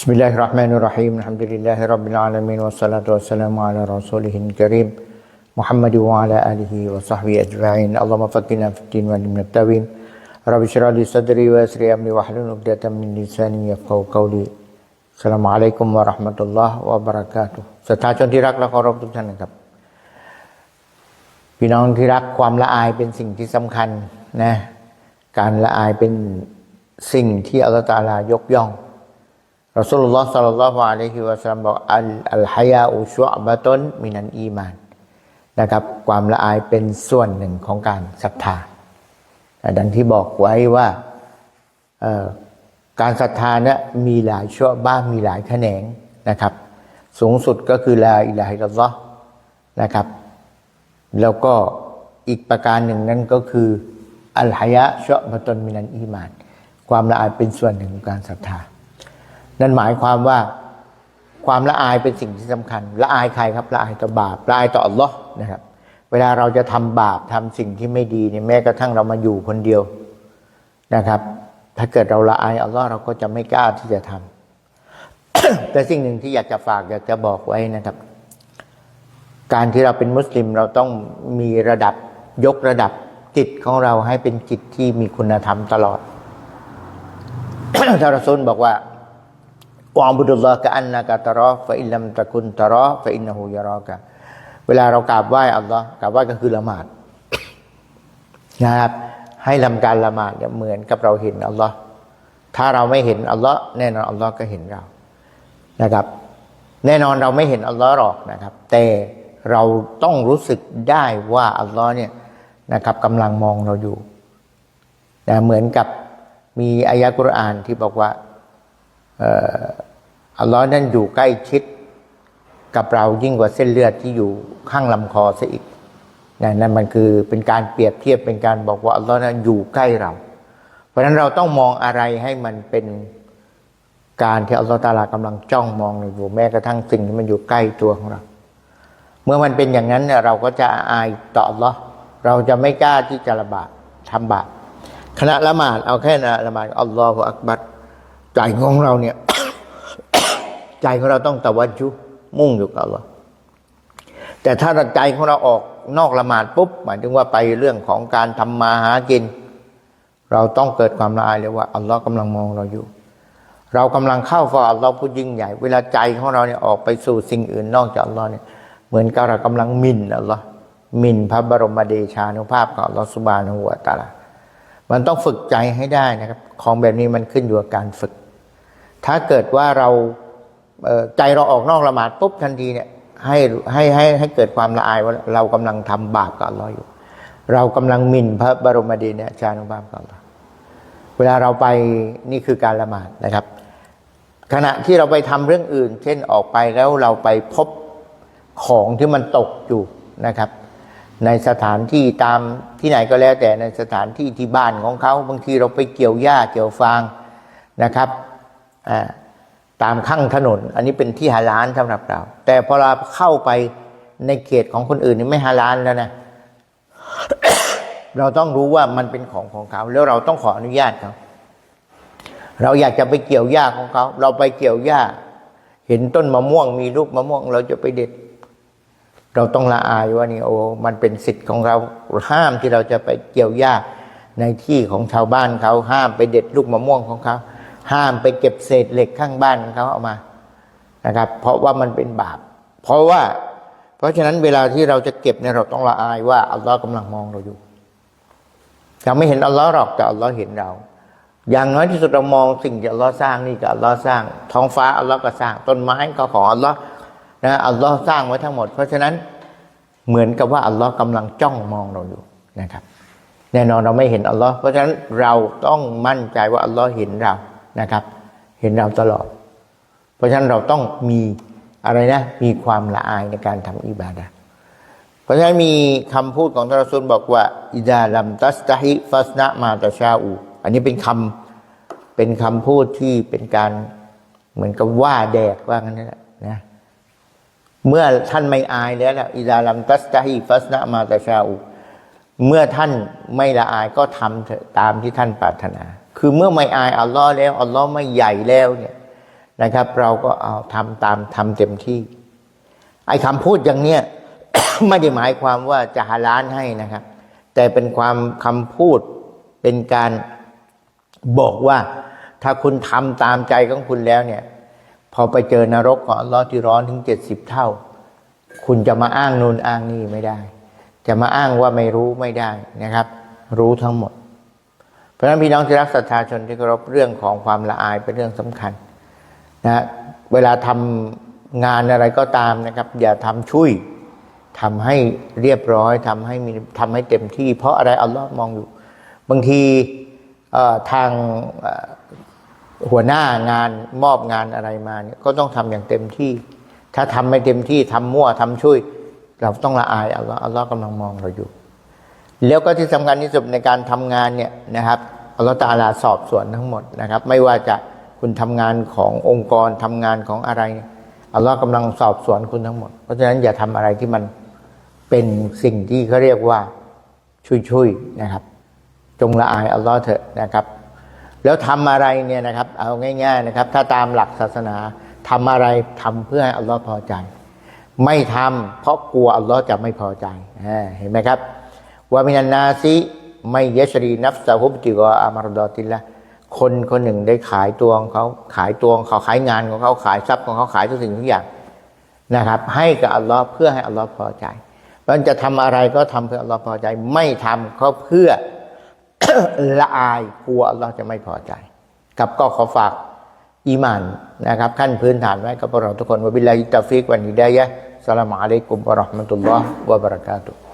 بسم الله الرحمن الرحيم الحمد لله رب العالمين والصلاة والسلام على رسوله الكريم محمد وعلى آله وصحبه أجمعين اللهم فقنا في الدين وعلمنا التأويل رب اشرح لي صدري ويسر أمري واحلل عقدة من لساني يفقهوا قولي السلام عليكم ورحمة الله وبركاته ศรัทธาชนที่รักและเคารพทุกท่านนะครับ พี่น้องที่รักความละอายเป็นสิ่งที่สำคัญนะการละอายเป็นสิ่งที่อัลลอฮฺตะอาลายกย่อง รอสูลุลลอฮ์สัลลัลลอฮุอะลัยฮิวะสัลลัมบอกอัลอัลฮายาอุชุอะบะตนมินันอีมานนะครับ ความละอายเป็นส่วนหนึ่งของการศรัทธาดังที่บอกไว้ว่าการศรัทธาเนี่ยมีหลายชั่วบ้างมีหลายแขนงนะครับ สูงสุดก็คือลาอิลาฮิลลอฮ์นะครับ แล้วก็อีกประการหนึ่งนั่นก็คืออัลฮายะชะบะตนมินันอีมาน ความละอายเป็นส่วนหนึ่งของการศรัทธา นั่นหมายความว่าความละอายเป็นสิ่งที่สำคัญ ละอายใครครับ ละอายต่อบาป ละอายต่ออัลลอฮ์นะครับ เวลาเราจะทำบาปทำสิ่งที่ไม่ดีเนี่ยแม้กระทั่งเรามาอยู่คนเดียวนะครับ ถ้าเกิดเราละอายอัลลอฮ์เราก็จะไม่กล้าที่จะทำแต่สิ่งหนึ่งที่อยากจะฝากอยากจะบอกไว้นะครับ การที่เราเป็นมุสลิมเราต้องมีระดับยกระดับจิตของเราให้เป็นจิตที่มีคุณธรรมตลอดท่านรอซูลบอกว่า วะบุดุลลอฮ์กะอันนะกะตะรอฟะอิลลัมตะกุนตะรอฟะอินนะฮูยะรอกะเวลาเรากราบไหว้อัลลอฮ์กราบไหว้ก็คือละหมาดนะครับให้ทำการละหมาดเนี่ยเหมือนกับเราเห็นอัลลอฮ์ถ้าเราไม่เห็นอัลลอฮ์แน่นอนอัลลอฮ์ก็เห็นเรานะครับ แน่นอนเราไม่เห็นอัลลอฮ์หรอกนะครับ แต่เราต้องรู้สึกได้ว่าอัลลอฮ์เนี่ยนะครับกำลังมองเราอยู่นะเหมือนกับมีอายะกุรอานที่บอกว่าเอ่อ อัลลอฮ์นั่นอยู่ใกล้ชิดกับเรายิ่งกว่าเส้นเลือดที่อยู่ข้างลำคอซะอีกนะนั่นมันคือเป็นการเปรียบเทียบเป็นการบอกว่าอัลลอฮ์นั้นอยู่ใกล้เรา เพราะฉะนั้นเราต้องมองอะไรให้มันเป็นการที่อัลลอฮ์ตาลากำลังจ้องมองอยู่แม้กระทั่งสิ่งที่มันอยู่ใกล้ตัวของเรา เมื่อมันเป็นอย่างนั้นเราก็จะอายต่ออัลลอฮ์เราจะไม่กล้าที่จะละบาปทำบาปขณะละหมาดเอาแค่นะละหมาดอัลลอฮฺอักบัรใจของเราเนี่ย ใจของเราต้องตะวัจจุมุ่งอยู่กับอัลลอฮ์แต่ถ้าใจของเราออกนอกละหมาดปุ๊บหมายถึงว่าไปเรื่องของการทำมาหากิน เราต้องเกิดความละอายเลยว่าอัลลอฮ์กำลังมองเราอยู่ เรากำลังเข้าฝ่าอัลลอฮ์ผู้ยิ่งใหญ่ เวลาใจของเราเนี่ยออกไปสู่สิ่งอื่นนอกจากอัลลอฮ์เนี่ยเหมือนกับเรากำลังหมินอัลลอฮ์หมินพระบรมเดชานุภาพของอัลลอฮ์สุบานะฮูวตาลามันต้องฝึกใจให้ได้นะครับ ของแบบนี้มันขึ้นอยู่กับการฝึก ถ้าเกิดว่าเรา ใจเราออกนอกละหมาดปุ๊บทันทีเนี่ยให้ให้ให้ให้เกิดความละอายว่าเรากำลังทำบาปกับอัลลอฮ์อยู่ เรากำลังหมิ่นพระบรมเดชานุภาพของอัลลอฮ์เวลาเราไปนี่คือการละหมาดนะครับ ขณะที่เราไปทำเรื่องอื่น เช่นออกไปแล้วเราไปพบของที่มันตกอยู่นะครับ ในสถานที่ตามที่ไหนก็แล้วแต่ในสถานที่ที่บ้านของเขาบางทีเราไปเกี่ยวหญ้าเกี่ยวฟางนะครับอ่า ตามข้างถนน อันนี้เป็นที่ฮาลาลสำหรับเรา แต่พอเราเข้าไปในเขตของคนอื่นนี่ไม่ฮาลาลแล้วนะเราต้องรู้ว่ามันเป็นของของเขา แล้วเราต้องขออนุญาตเขาเราอยากจะไปเกี่ยวหญ้าของเขา เราไปเกี่ยวหญ้า เห็นต้นมะม่วงมีลูกมะม่วง เราจะไปเด็ด เราต้องละอายว่านี่โอ้มันเป็นสิทธิ์ของเราห้ามที่เราจะไปเกี่ยวหญ้าในที่ของชาวบ้านเขาห้ามไปเด็ดลูกมะม่วงของเขา ห้ามไปเก็บเศษเหล็กข้างบ้านเขาเอามานะครับ เพราะว่ามันเป็นบาป เพราะว่า เพราะฉะนั้นเวลาที่เราจะเก็บเนี่ยเราต้องละอายว่าอัลลอฮ์กำลังมองเราอยู่ยังไม่เห็นอัลลอฮ์หรอกแต่อัลลอฮ์เห็นเรา อย่างน้อยที่สุดเรามองสิ่งที่อัลลอฮ์สร้างนี่ก็อัลลอฮ์สร้าง ท้องฟ้าอัลลอฮ์ก็สร้างต้นไม้ก็ของอัลลอฮ์นะอัลลอฮ์สร้างไว้ทั้งหมด เพราะฉะนั้นเหมือนกับว่าอัลลอฮ์กำลังจ้องมองเราอยู่นะครับ แน่นอนเราไม่เห็นอัลลอฮ์เพราะฉะนั้นเราต้องมั่นใจว่าอัลลอฮ์เห็นเรา นะครับ เห็นเราตลอด เพราะฉะนั้นเราต้องมีอะไรนะ มีความละอายในการทำอิบาดะเพราะฉะนั้นมีคำพูดของทรอซูลบอกว่าอิดาลัมตัสตาฮิฟัสนะมาตาชาอูอันนี้เป็นคำเป็นคำพูดที่เป็นการเหมือนกับว่าแดกว่างั้นนั่นแหละนะเมื่อท่านไม่อายแล้วล่ะอิดาลัมตัสตาฮิฟัสนะมาตาชาอูเมื่อท่านไม่ละอายก็ทำตามที่ท่านปรารถนา คือเมื่อไม่อายอัลลอฮ์แล้วอัลลอฮ์ไม่ใหญ่แล้วเนี่ยนะครับ เราก็เอาทำตามทำเต็มที่ไอ้คำพูดอย่างเนี้ยไม่ได้หมายความว่าจะหาล้านให้นะครับ แต่เป็นความคำพูดเป็นการบอกว่า ถ้าคุณทำตามใจของคุณแล้วเนี่ย พอไปเจอนรกของอัลลอฮ์ที่ร้อนถึงเจ็ดสิบเท่า คุณจะมาอ้างนูนอ้างนี่ไม่ได้ จะมาอ้างว่าไม่รู้ไม่ได้นะครับ รู้ทั้งหมด ราะฉะนั้นพี่น้องที่รักศรัทธาชนที่เคารพเรื่องของความละอายเป็นเรื่องสำคัญนะเวลาทำงานอะไรก็ตามนะครับ อย่าทำชุยทำให้เรียบร้อยทำให้มีทำให้เต็มที่ เพราะอะไรอัลลอฮ์มองอยู่ บางทีทางหัวหน้างานมอบงานอะไรมาเนี่ยก็ต้องทำอย่างเต็มที่ ถ้าทำไม่เต็มที่ทำมั่วทำช่วย เราต้องละอายอัลลอฮ์อัลลอฮ์กำลังมองเราอยู่ แล้วก็ที่สำคัญที่สุดในการทำงานเนี่ยนะครับอัลลอฮ์ตาลาสอบสวนทั้งหมดนะครับ ไม่ว่าจะคุณทำงานขององค์กรทำงานของอะไรอัลลอฮ์กำลังสอบสวนคุณทั้งหมด เพราะฉะนั้นอย่าทำอะไรที่มันเป็นสิ่งที่เขาเรียกว่าชุยๆนะครับ จงละอายอัลลอฮ์เถอะนะครับ แล้วทำอะไรเนี่ยนะครับ เอาง่าย ๆนะครับ ถ้าตามหลักศาสนาทำอะไรทำเพื่อให้อัลลอฮ์พอใจ ไม่ทำเพราะกลัวอัลลอฮ์จะไม่พอใจเห็นไหมครับ วามินันนาซิไม่ยชรีนัฟซาฮุบติกออามารดอติลละคนคนหนึ่งได้ขายตัวของเขาขายตัวของเขาขายงานของเขาขายทรัพย์ของเขาขายทุกสิ่งทุกอย่างนะครับ ให้กับอัลลอฮ์เพื่อให้อัลลอฮ์พอใจมันจะทำอะไรก็ทำเพื่ออัลลอฮ์พอใจ ไม่ทำก็เพื่อละอายกลัวอัลลอฮ์จะไม่พอใจกับก็ขอฝากอีมานนะครับ ขั้นพื้นฐานไว้กับพวกเราทุกคนวะบิลลาฮิตาฟิกวันฮิดายะสลามอะลัยกุมวะราะห์มะตุลลอฮ์วะบะเราะกาตุฮ์